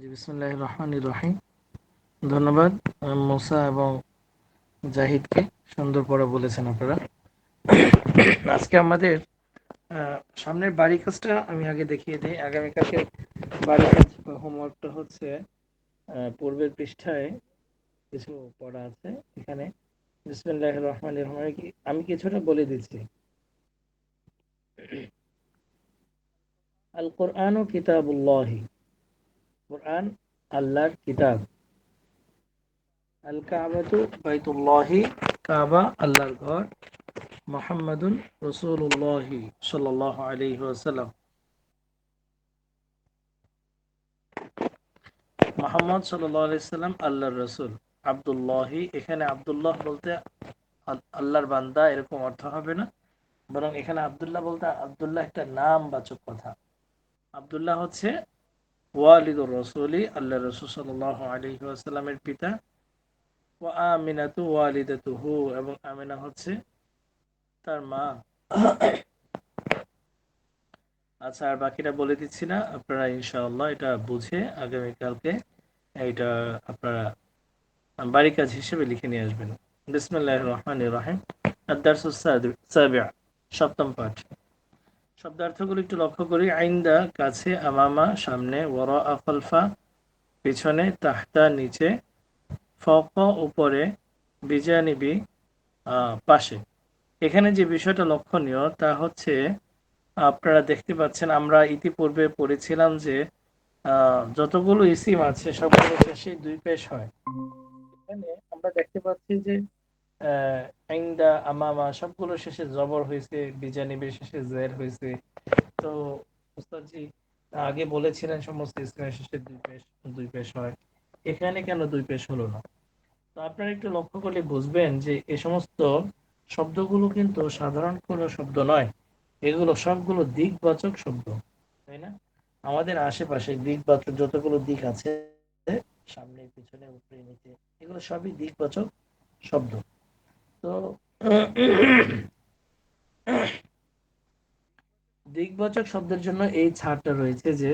জি বিসমুল্লাহ রহমান রহিম। ধন্যবাদ মোসা এবং জাহিদকে সুন্দর পড়া বলেছেন আপনারা। আজকে আমাদের সামনের বাড়ি কাজটা আমি আগে দেখিয়ে দিই। আগামীকালকে বাড়ি কাজ হোমওয়ার্কটা হচ্ছে পূর্বের পৃষ্ঠায় কিছু পড়া আছে। এখানে বিসমুল্লাহ রহমান রহমান আমি কিছুটা বলে দিচ্ছি। আল কোরআন ও কিতাবুল্লাহি। কোরআন আল্লাহর কিতাব আল কাবাতু বাইতুল্লাহি কাবা আল্লাহর ঘর আল্লাহর রসুল আবদুল্লাহি এখানে আবদুল্লাহ বলতে আল্লাহর বান্দা এরকম অর্থ হবে না. বরং এখানে আবদুল্লাহ বলতে আবদুল্লাহ একটা নাম বাচক কথা. আবদুল্লাহ হচ্ছে ওয়ালিদুর রসুলি আল্লাহ রসুল সাল্লাহ আলহি আসাল্লামের পিতা ও আমিনাতু ওয়ালিদাতুহু, এবং আমিনা হচ্ছে তার মা। আচ্ছা আর বাকিটা বলে দিচ্ছি না, আপনারা ইনশাআল্লাহ এটা বুঝে আগামীকালকে এইটা আপনারা বাড়ি কাজ হিসেবে লিখে নিয়ে আসবেন। বিসমুল্লাহ রহমান রহিম। আদার্স সপ্তম পাঠ। শব্দার্থগুলো একটু লক্ষ্য করি। আইন্দা, কাছে, আমামা, সামনে ওর আফলফা পিছনে, তাহতা, নিচে ফক উপরে, বিজানিবি পাশে। এখানে যে বিষয়টা লক্ষণীয় তা হচ্ছে, আপনারা দেখতে পাচ্ছেন, আমরা ইতিপূর্বে পড়েছিলাম যে যতগুলো ইসিম আছে, সবগুলো শেষে দুই পেশ হয়। এখানে আমরা দেখতে পাচ্ছি যে আইন্দা আমামা, সবগুলো শেষে জবর হয়েছে বিজানিবের শেষে জের হয়েছে। তো উস্তাদজি আগে বলেছিলেন সমস্ত ইসলামের শেষে দুই পেশ দুই পেশ হয়। এখানে কেন দুই পেশ হলো না? তো আপনারা একটু লক্ষ্য করলে বুঝবেন যে এ সমস্ত শব্দগুলো কিন্তু সাধারণ কোনো শব্দ নয়। এগুলো সবগুলো দিকবাচক শব্দ, তাই না? আমাদের আশেপাশে দিকবাচক যতগুলো দিক আছে, সামনে, পিছনে, উপরে, নিচে, এগুলো সবই দিকবাচক শব্দ। তো দিকবাচক শব্দের জন্য এই ছাড়টা রয়েছে যে,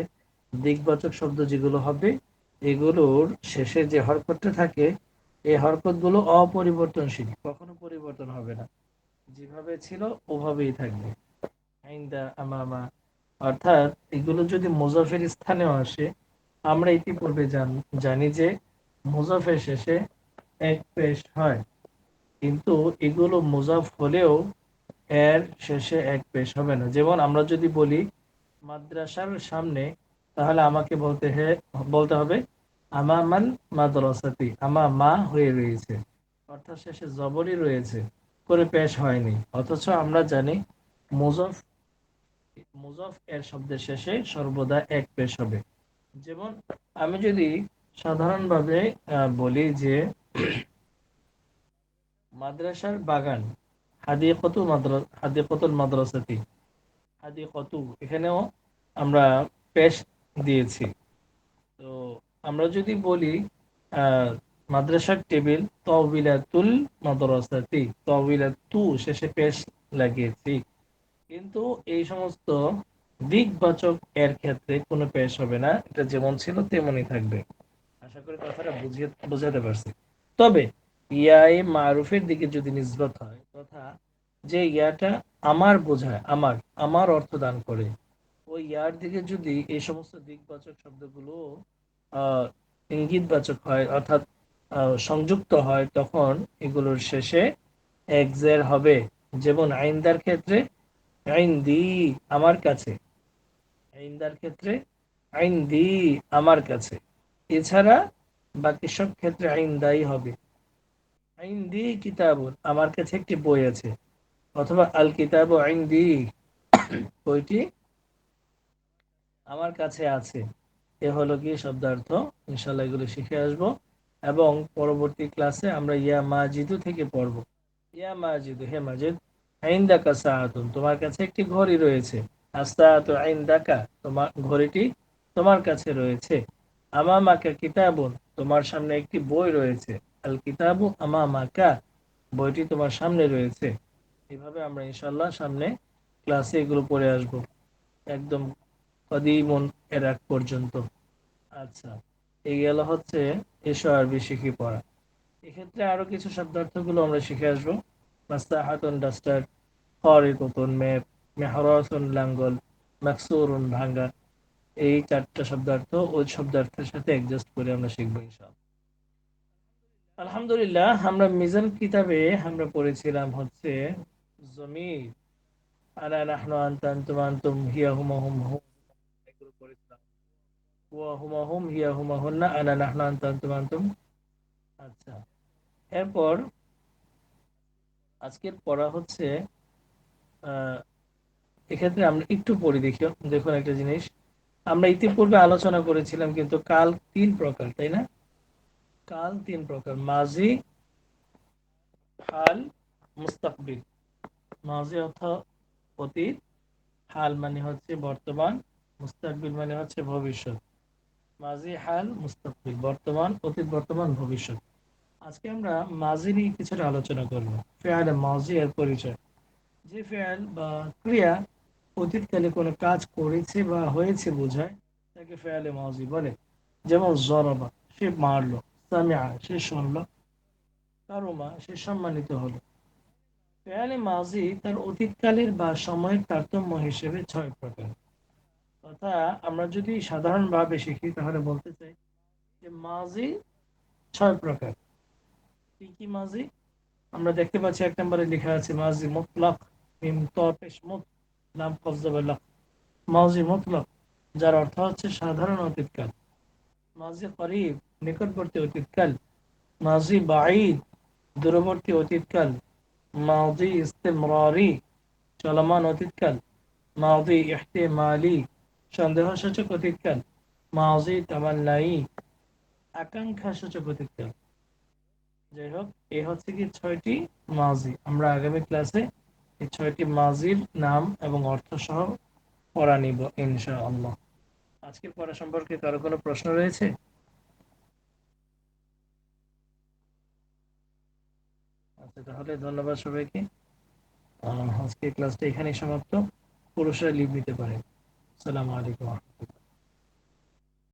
দিকবাচক শব্দ যেগুলো হবে, এগুলোর শেষে যে হরকতটা থাকে, এই হরকতগুলো অপরিবর্তনশীল, কখনো পরিবর্তন হবে না। যেভাবে ছিল, ওভাবেই থাকবে। আমামা। অর্থাৎ এগুলো যদি মুজাফের স্থানেও আসে, আমরা ইতিপূর্বে জানি যে, মুজাফের শেষে এক পেশ হয়। কিন্তু এগুলো মুজাফ হলেও এর শেষে এক পেশ হবে না। যেমন আমরা যদি বলি, মাদ্রাসার সামনে, তাহলে আমাকে বলতে বলতে হবে, আমামান মাদ্রাসাতি আমা মা হয়ে রয়েছে অর্থাৎ শেষে জবরই রয়েছে, করে পেশ হয়নি। অথচ আমরা জানি, মুজফ মুজফ এর শব্দের শেষে সর্বদা এক পেশ হবে। যেমন আমি যদি সাধারণভাবে বলি যে মাদ্রাসার বাগান হাদিকতু মাদ্রা হাদিকতুল মাদ্রাসাতি। হাদিকতু এখানেও আমরা পেশ দিয়েছি। তো আমরা যদি বলি মাদ্রাসার টেবিল তবিলাতুল মাদ্রাসাতি তবিলাতু শেষে পেশ লাগিয়েছি। কিন্তু এই সমস্ত দিকবাচক এর ক্ষেত্রে কোনো পেশ হবে না, এটা যেমন ছিল তেমনই থাকবে। আশা করি কথাটা বুঝিয়ে, বোঝাতে পারছি। তবে ইয়াই মারুফের দিকে যদি নিজবত হয়, তথা যে ইয়াটা আমার বোঝায়, আমার আমার অর্থ দান করে, ওই ইয়ার দিকে যদি এই সমস্ত দিকবাচক শব্দগুলো ইঙ্গিতবাচক হয়, অর্থাৎ সংযুক্ত হয়, তখন এগুলোর শেষে একজের হবে। যেমন আইনদার ক্ষেত্রে আইন দি আমার কাছে। আইনদার ক্ষেত্রে আইন দি আমার কাছে। এছাড়া বাকি সব ক্ষেত্রে আইন দায়ী হবে। আইন দি কিতাবুন, আমার কাছে একটি বই আছে। অথবা আল কিতাব বইটি আমার কাছে আছে। এ হলো কি শব্দার্থ। ইনশাল্লাহ এগুলো শিখে আসব। এবং পরবর্তী ক্লাসে আমরা ইয়া মাজিদু থেকে পড়ব। ইয়া মাজিদু, হে মাজিদ, আইন্দাকা সাহাতুন তোমার কাছে একটি ঘড়ি রয়েছে। আস্তাহাতু আইন্দাকা, তোমার ঘড়িটি তোমার কাছে রয়েছে। আমামাকা কিতাবুন, তোমার সামনে একটি বই রয়েছে। আল কিতাবু আমামাকা, বইটি তোমার সামনে রয়েছে। এভাবে আমরা ইনশাল্লাহ সামনে ক্লাসে এগুলো পড়ে আসব। একদম কদিমন এর এক পর্যন্ত। আচ্ছা এই গেল হচ্ছে এসো আরবি শিখি পড়া। এক্ষেত্রে আরও কিছু শব্দার্থগুলো আমরা শিখে আসব। মাস্তাহাতুন ডাস্টার হরিকতুন মেপ, মেহরাসুন লাঙ্গল, মাকসুরুন ভাঙ্গা। এই চারটা শব্দার্থ ওই শব্দার্থের সাথে অ্যাডজাস্ট করে আমরা শিখব ইনশাআল্লাহ। আলহামদুলিল্লাহ, আমরা মিজান কিতাবে আমরা পড়েছিলাম হচ্ছে আনতুম আনতুম হিয়া হুমা। হুম হুম আচ্ছা এরপর আজকের পড়া হচ্ছে এক্ষেত্রে আমরা একটু পড়ি দেখি, দেখুন একটা জিনিস। আমরা ইতিপূর্বে আলোচনা করেছিলাম কিন্তু কাল তিন প্রকার, তাই না? কাল তিন প্রকার। মাজি, হাল, মুস্তাকবিল। মাজি অর্থ অতীত, হাল মানে হচ্ছে বর্তমান, মুস্তাকবিল মানে হচ্ছে ভবিষ্যৎ। মাজি, হাল, মুস্তাকবিল, বর্তমান, অতীত, বর্তমান, ভবিষ্যৎ। আজকে আমরা মাজি নিয়ে কিছুটা আলোচনা করব, ফেয়াল মাজি এর পরিচয়। যে ফেয়াল বা ক্রিয়া অতীতকালে কোনো কাজ করেছে বা হয়েছে বোঝায়, তাকে ফেয়ালে মাজি বলে। যেমন জরবা সে মারলো। সামিয়া সে শুনলো কারুমা সে সম্মানিত হলো। ফেয়ালে মাজি তার অতীতকালের বা সময়ের তারতম্য হিসেবে ছয় প্রকার। তথা আমরা যদি সাধারণভাবে শিখি, তাহলে বলতে চাই যে মাজি ছয় প্রকার। কি কি মাজি? আমরা দেখতে পাচ্ছি এক নম্বরে লেখা আছে, মাজি মুতলাক মিম নাম কবজাবাল্লাহ মাজি মুতলাক, যার অর্থ হচ্ছে সাধারণ অতীতকাল। মাজি করিব, নিকটবর্তী অতীতকাল মাজি বাঈদ, দূরবর্তী অতীতকাল মাজি ইস্তেমরারি, চলমান অতীতকাল মাজি ইহতেমালি, সন্দেহসূচক অতীতকাল মাজি তামান্নাই আকাঙ্ক্ষা সূচক অতীতকাল। যাই হোক এ হচ্ছে কি ছয়টি মাজি আমরা আগামী ক্লাসে এই ছয়টি মাজির নাম এবং অর্থ সহ পড়া নিব, ইনশাআল্লাহ। আজকের পড়া সম্পর্কে কারও কোনো প্রশ্ন রয়েছে? আচ্ছা তাহলে ধন্যবাদ সবাইকে। আজকে ক্লাসটা এখানেই সমাপ্ত। পুরুষরা লিভ নিতে পারে। সালামু আলাইকুম।